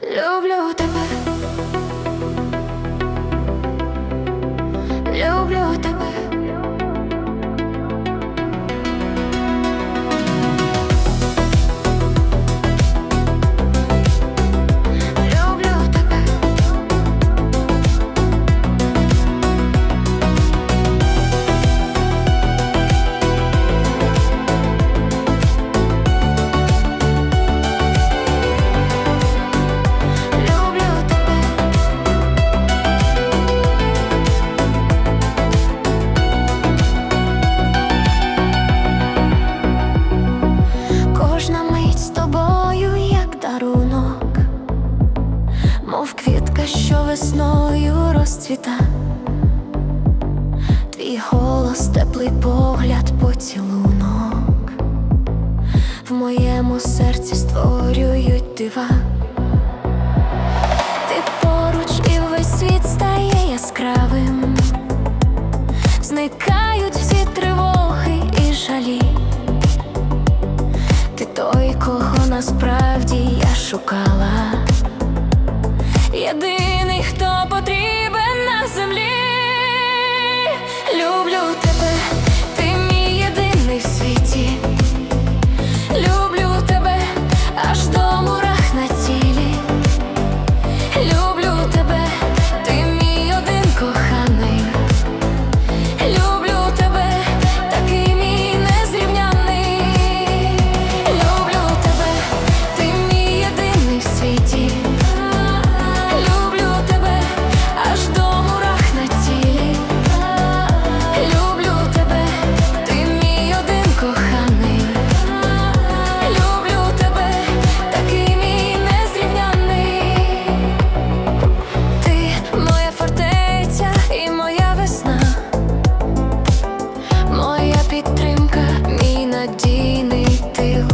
Люблю тебе. Розцвіта. Твій голос, теплий погляд, поцілунок в моєму серці створюють дива. Ти поруч і весь світ стає яскравим, зникають всі тривоги і жалі. Ти той, кого насправді я шукала. Єдиний, хто підтримка, мій надійний тил.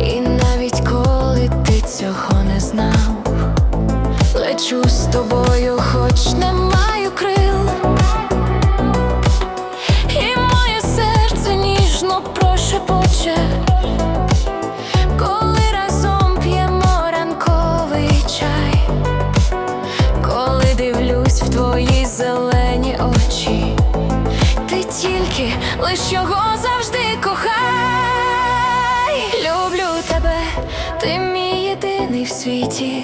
І навіть коли ти цього не знав, лечу з тобою, хоч не маю крил. І моє серце ніжно прошепоче, в твої зелені очі, тільки лиш його завжди кохай. Люблю тебе, ти мій єдиний в світі.